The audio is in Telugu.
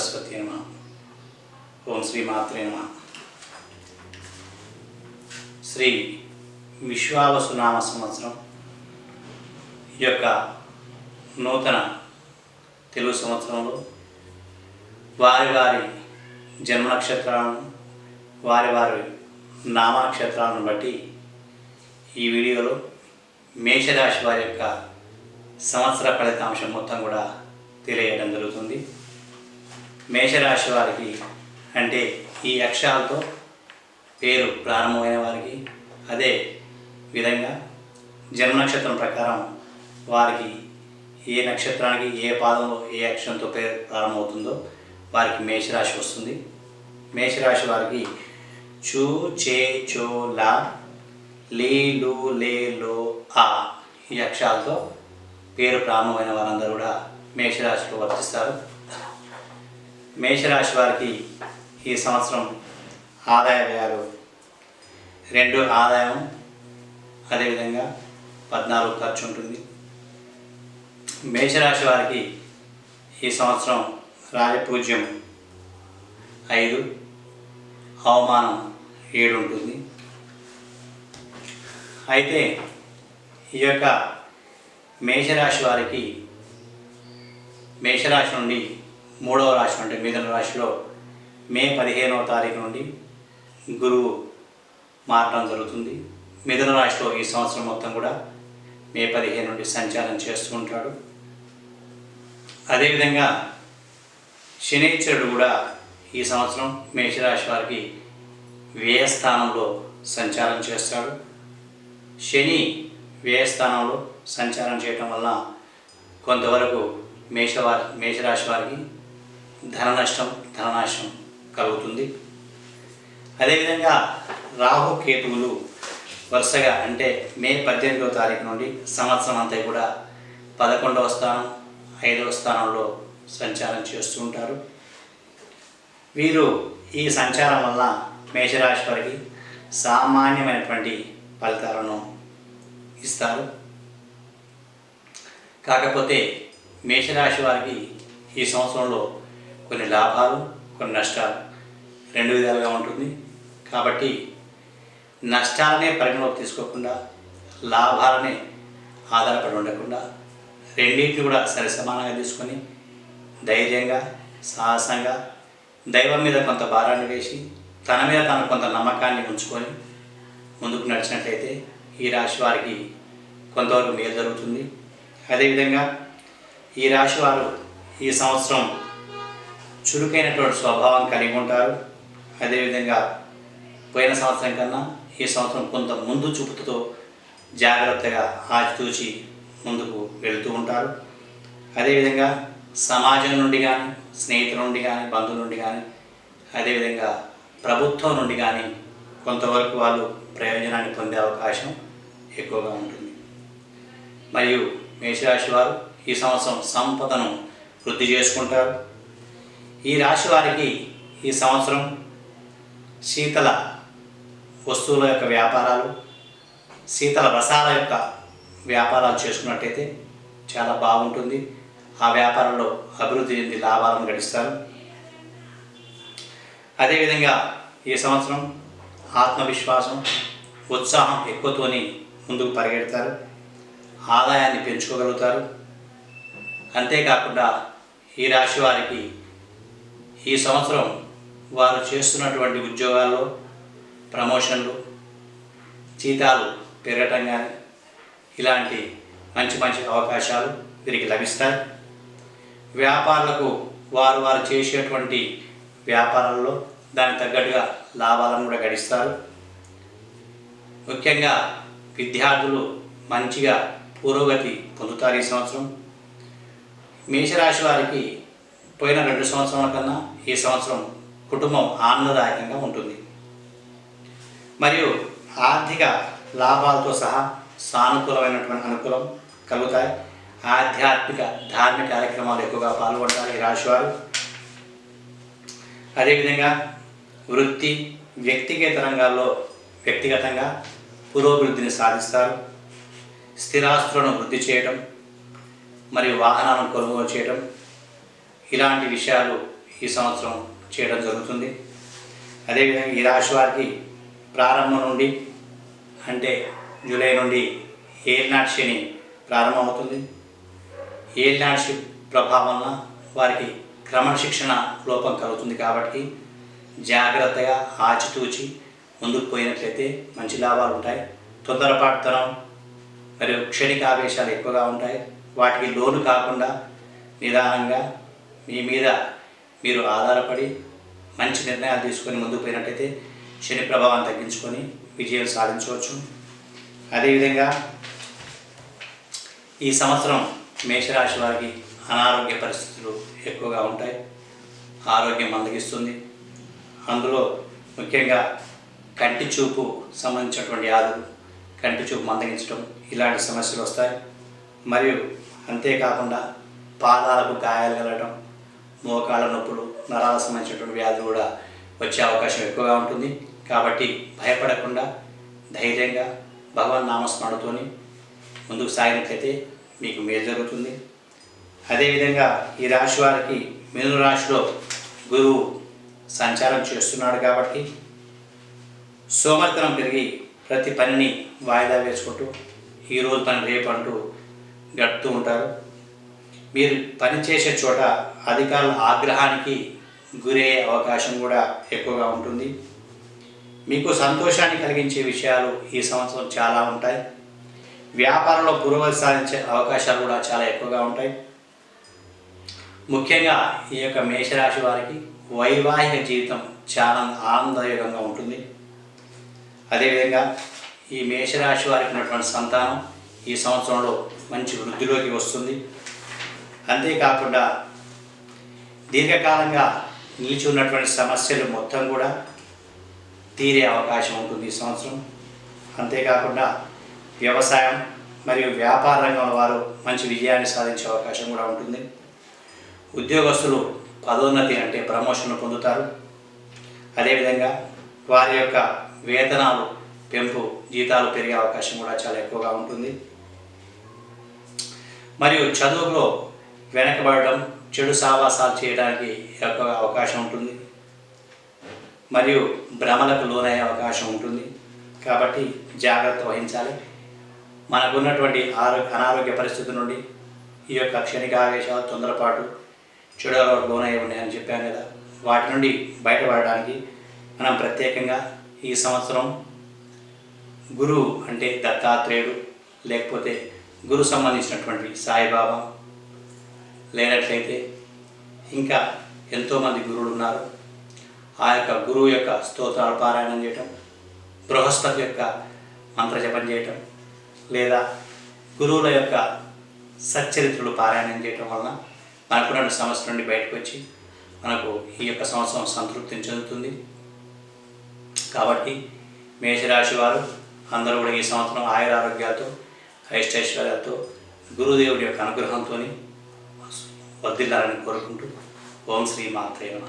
ఓం శ్రీ సరస్వతి నమ. ఓం శ్రీ మాత్రే నమ. శ్రీ విశ్వావసునామ సంవత్సరం ఈ యొక్క నూతన తెలుగు సంవత్సరంలో వారి వారి జన్మ నక్షత్రాలను వారి వారి నామ నక్షత్రాలను బట్టి ఈ వీడియోలో మేషరాశి వారి యొక్క సంవత్సర ఫలితాంశం మొత్తం కూడా తెలియడం జరుగుతుంది. మేషరాశి వారికి అంటే ఈ అక్షరాలతో పేరు ప్రారంభమైన వారికి అదే విధంగా జన్మ నక్షత్రం ప్రకారం వారికి ఏ నక్షత్రానికి ఏ పాదంలో ఏ అక్షరంతో పేరు ప్రారంభమవుతుందో వారికి మేషరాశి వస్తుంది. మేషరాశి వారికి చూ చే చో లా లీ లు లే లో ఆ ఈ అక్షరాలతో పేరు ప్రారంభమైన వారందరూ కూడా మేషరాశిలో వర్తిస్తారు. మేషరాశి వారికి ఈ సంవత్సరం ఆదాయ వ్యయాలు రెండు ఆదాయం అదేవిధంగా పద్నాలుగు ఖర్చు ఉంటుంది. మేషరాశి వారికి ఈ సంవత్సరం రాజపూజ్యం ఐదు అవమానం ఏడు ఉంటుంది. అయితే ఈ యొక్క మేషరాశి వారికి మేషరాశి నుండి మూడవ రాశి అంటే మిథున రాశిలో మే పదిహేనవ తారీఖు నుండి గురువు మారడం జరుగుతుంది. మిథున రాశిలో ఈ సంవత్సరం మొత్తం కూడా మే పదిహేను నుండి సంచారం చేస్తూ ఉంటాడు. అదేవిధంగా శనిచరుడు కూడా ఈ సంవత్సరం మేషరాశి వారికి వ్యయస్థానంలో సంచారం చేస్తాడు. శని వ్యయస్థానంలో సంచారం చేయటం వల్ల కొంతవరకు మేషవారి మేషరాశి వారికి ధన నష్టం ధననాశం కలుగుతుంది. అదేవిధంగా రాహు కేతువులు వరుసగా అంటే మే పద్దెనిమిదవ తారీఖు నుండి సంవత్సరం అంతా కూడా పదకొండవ స్థానం ఐదవ స్థానంలో సంచారం చేస్తూ ఉంటారు. వీరు ఈ సంచారం వల్ల మేషరాశి వారికి సామాన్యమైనటువంటి ఫలితాలను ఇస్తారు. కాకపోతే మేషరాశి వారికి ఈ సంవత్సరంలో కొన్ని లాభాలు కొన్ని నష్టాలు రెండు విధాలుగా ఉంటుంది. కాబట్టి నష్టాలనే పరిగణలోకి తీసుకోకుండా లాభాలనే ఆధారపడి ఉండకుండా రెండింటిని కూడా సరి సమానంగా తీసుకొని ధైర్యంగా సాహసంగా దైవం మీద కొంత భారాన్ని వేసి తన మీద తను కొంత నమ్మకాన్ని ఉంచుకొని ముందుకు నడిచినట్లయితే ఈ రాశి వారికి కొంతవరకు మేలు జరుగుతుంది. అదేవిధంగా ఈ రాశి వారు ఈ సంవత్సరం చురుకైనటువంటి స్వభావం కలిగి ఉంటారు. అదేవిధంగా పోయిన సంవత్సరం కన్నా ఈ సంవత్సరం కొంత ముందు చూపుతో జాగ్రత్తగా ఆచితూచి ముందుకు వెళుతూ ఉంటారు. అదేవిధంగా సమాజం నుండి కానీ స్నేహితుల నుండి కానీ బంధువుల నుండి కానీ అదేవిధంగా ప్రభుత్వం నుండి కానీ కొంతవరకు వాళ్ళు ప్రయోజనాన్ని పొందే అవకాశం ఎక్కువగా ఉంటుంది. మరియు మేషరాశి వారు ఈ సంవత్సరం సంపదను వృద్ధి చేసుకుంటారు. ఈ రాశి వారికి ఈ సంవత్సరం శీతల వస్తువుల యొక్క వ్యాపారాలు శీతల రసాల యొక్క వ్యాపారాలు చేసుకున్నట్టయితే చాలా బాగుంటుంది. ఆ వ్యాపారంలో అభివృద్ధి చెంది లాభాలను గడిస్తారు. అదేవిధంగా ఈ సంవత్సరం ఆత్మవిశ్వాసం ఉత్సాహం ఎక్కువతోని ముందుకు పరిగెడతారు. ఆదాయాన్ని పెంచుకోగలుగుతారు. అంతేకాకుండా ఈ రాశి వారికి ఈ సంవత్సరం వారు చేస్తున్నటువంటి ఉద్యోగాల్లో ప్రమోషన్లు జీతాలు పెరగటం కానీ ఇలాంటి మంచి మంచి అవకాశాలు వీరికి లభిస్తాయి. వ్యాపారులకు వారు వారు చేసేటువంటి వ్యాపారాల్లో దానికి తగ్గట్టుగా లాభాలను కూడా గడిస్తారు. ముఖ్యంగా విద్యార్థులు మంచిగా పురోగతి పొందుతారు ఈ సంవత్సరం. మేషరాశి వారికి పోయిన రెండు సంవత్సరాల కన్నా ఈ సంవత్సరం కుటుంబం ఆనందదాయకంగా ఉంటుంది. మరియు ఆర్థిక లాభాలతో సహా సానుకూలమైనటువంటి అనుకూలం కలుగుతాయి. ఆధ్యాత్మిక ధార్మిక కార్యక్రమాలు ఎక్కువగా పాల్గొంటారు ఈ రాశివారు. అదేవిధంగా వృత్తి వ్యక్తిగత రంగాల్లో వ్యక్తిగతంగా పురోభివృద్ధిని సాధిస్తారు. స్థిరాస్తులను వృద్ధి చేయడం మరియు వాహనాలను కొనుగోలు చేయడం ఇలాంటి విషయాలు ఈ సంవత్సరం చేయడం జరుగుతుంది. అదేవిధంగా ఈ రాశి వారికి ప్రారంభం నుండి అంటే జూలై నుండి ఏలినాటి శని ప్రారంభమవుతుంది. ఏలినాటి ప్రభావంన ప్రభావం వారికి క్రమశిక్షణ లోపం కలుగుతుంది కాబట్టి జాగ్రత్తగా ఆచితూచి ముందుకు పోయినట్లయితే మంచి లాభాలు ఉంటాయి. తొందరపాటుతనం మరియు క్షణిక ఆవేశాలు ఎక్కువగా ఉంటాయి. వాటికి లోను కాకుండా నిదానంగా మీ మీద మీరు ఆధారపడి మంచి నిర్ణయాలు తీసుకొని ముందుకు పోయినట్టయితే శని ప్రభావం తగ్గించుకొని విజయం సాధించవచ్చు. అదేవిధంగా ఈ సంవత్సరం మేషరాశి వారికి అనారోగ్య పరిస్థితులు ఎక్కువగా ఉంటాయి. ఆరోగ్యం మందగిస్తుంది. అందులో ముఖ్యంగా కంటి చూపు సంబంధించినటువంటి వ్యాధులు కంటి చూపు మందగించడం ఇలాంటి సమస్యలు వస్తాయి. మరియు అంతేకాకుండా పాదాలకు గాయాలు కలగడం మోకాళ్ళ నొప్పులు నరాల సంబంధించినటువంటి వ్యాధులు కూడా వచ్చే అవకాశం ఎక్కువగా ఉంటుంది. కాబట్టి భయపడకుండా ధైర్యంగా భగవాన్ నామస్మరణతోని ముందుకు సాగినట్లయితే మీకు మేలు జరుగుతుంది. అదేవిధంగా ఈ రాశి వారికి మిథున రాశిలో గురువు సంచారం చేస్తున్నాడు కాబట్టి సోమర్తనం పెరిగి ప్రతి పనిని వాయిదా వేసుకుంటూ ఈరోజు పని రేపు అంటూ గడుపుతూ ఉంటారు. మీరు పని చేసే చోట అధికారుల ఆగ్రహానికి గురయ్యే అవకాశం కూడా ఎక్కువగా ఉంటుంది. మీకు సంతోషాన్ని కలిగించే విషయాలు ఈ సంవత్సరం చాలా ఉంటాయి. వ్యాపారంలో పురోగతి సాధించే అవకాశాలు కూడా చాలా ఎక్కువగా ఉంటాయి. ముఖ్యంగా ఈ యొక్క మేషరాశి వారికి వైవాహిక జీవితం చాలా ఆనందదాయకంగా ఉంటుంది. అదేవిధంగా ఈ మేషరాశి వారికి ఉన్నటువంటి సంతానం ఈ సంవత్సరంలో మంచి వృద్ధిలోకి వస్తుంది. అంతేకాకుండా దీర్ఘకాలంగా నిలిచి ఉన్నటువంటి సమస్యలు మొత్తం కూడా తీరే అవకాశం ఉంటుంది ఈ సంవత్సరం. అంతేకాకుండా వ్యవసాయం మరియు వ్యాపార రంగంలో వారు మంచి విజయాన్ని సాధించే అవకాశం కూడా ఉంటుంది. ఉద్యోగస్తులు పదోన్నతి అంటే ప్రమోషన్లు పొందుతారు. అదేవిధంగా వారి యొక్క వేతనాలు పెంపు జీతాలు పెరిగే అవకాశం కూడా చాలా ఎక్కువగా ఉంటుంది. మరియు చదువులో వెనకబడడం చెడు సావాసాలు చేయడానికి ఎక్కువగా అవకాశం ఉంటుంది. మరియు భ్రమలకు లోనయ్యే అవకాశం ఉంటుంది. కాబట్టి జాగ్రత్త వహించాలి. మనకున్నటువంటి ఆరోగ్య అనారోగ్య పరిస్థితి నుండి ఈ యొక్క క్షణిక ఆవేశాలు తొందరపాటు చెడు అలవాటు లోనయ్యి ఉన్నాయని చెప్పాను కదా. వాటి నుండి బయటపడడానికి మనం ప్రత్యేకంగా ఈ సంవత్సరం గురువు అంటే దత్తాత్రేయుడు లేకపోతే గురు సంబంధించినటువంటి సాయిబాబా లేనట్లయితే ఇంకా ఎంతోమంది గురువులు ఉన్నారు ఆ యొక్క గురువు యొక్క స్తోత్రాలు పారాయణం చేయటం బృహస్పతి యొక్క మంత్రజపం చేయటం లేదా గురువుల యొక్క సచ్చరిత్రలు పారాయణం చేయటం వలన మనకున్న సమస్య నుండి బయటకు వచ్చి మనకు ఈ యొక్క సంవత్సరం సంతృప్తిని చెందుతుంది. కాబట్టి మేషరాశి వారు అందరూ కూడా ఈ సంవత్సరం ఆయురారోగ్యాలతో ఐష్టైశ్వర్యాలతో గురుదేవుడి యొక్క అనుగ్రహంతో వర్దిల్లాలని కోరుకుంటూ ఓం శ్రీ మాత్రేమ